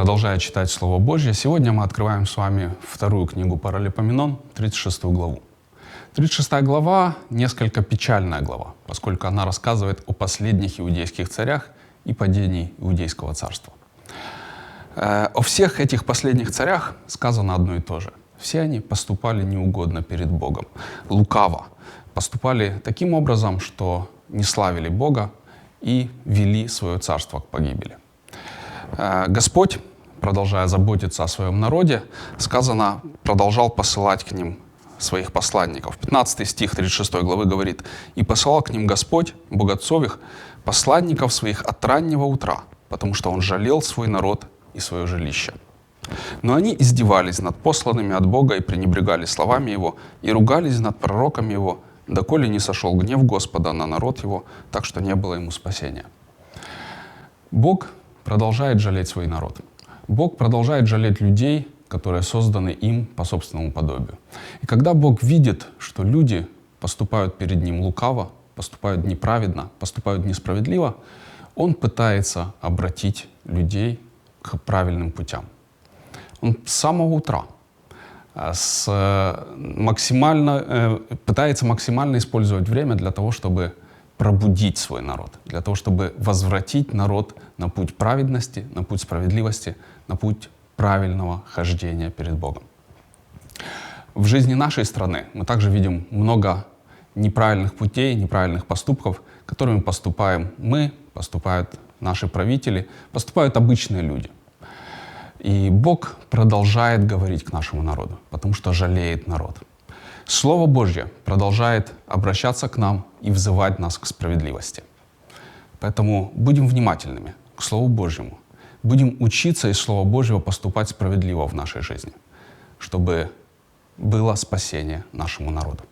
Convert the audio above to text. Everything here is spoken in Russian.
продолжая читать Слово Божье, сегодня мы открываем с вами вторую книгу Паралипоменон, 36 главу. 36 глава — несколько печальная глава, поскольку она рассказывает о последних иудейских царях и падении Иудейского царства. Э, о всех этих последних царях сказано одно и то же. Все они поступали неугодно перед Богом, лукаво, поступали таким образом, что не славили Бога и вели свое царство к погибели. Э, Господь, продолжая заботиться о своем народе, сказано, продолжал посылать к ним своих посланников. 15 стих 36 главы говорит, «И посылал к ним Господь, Бог отцов их, посланников своих от раннего утра, потому что Он жалел свой народ и свое жилище». Но они издевались над посланными от Бога и пренебрегали словами Его, и ругались над пророками Его, доколе не сошел гнев Господа на народ Его, так что не было ему спасения. Бог продолжает жалеть свой народ. Бог продолжает жалеть людей, которые созданы им по собственному подобию. И когда Бог видит, что люди поступают перед Ним лукаво, поступают неправедно, поступают несправедливо, Он пытается обратить людей к правильным путям. Он с самого утра э, с максимально, э, пытается максимально использовать время для того, чтобы пробудить свой народ, для того, чтобы возвратить народ на путь праведности, на путь справедливости, на путь правильного хождения перед Богом. В жизни нашей страны мы также видим много неправильных путей, неправильных поступков, которыми поступаем мы, поступают наши правители, поступают обычные люди. И Бог продолжает говорить к нашему народу, потому что жалеет народ. Слово Божье продолжает обращаться к нам и взывать нас к справедливости. Поэтому будем внимательными к Слову Божьему – будем учиться из Слова Божьего поступать справедливо в нашей жизни, чтобы было спасение нашему народу.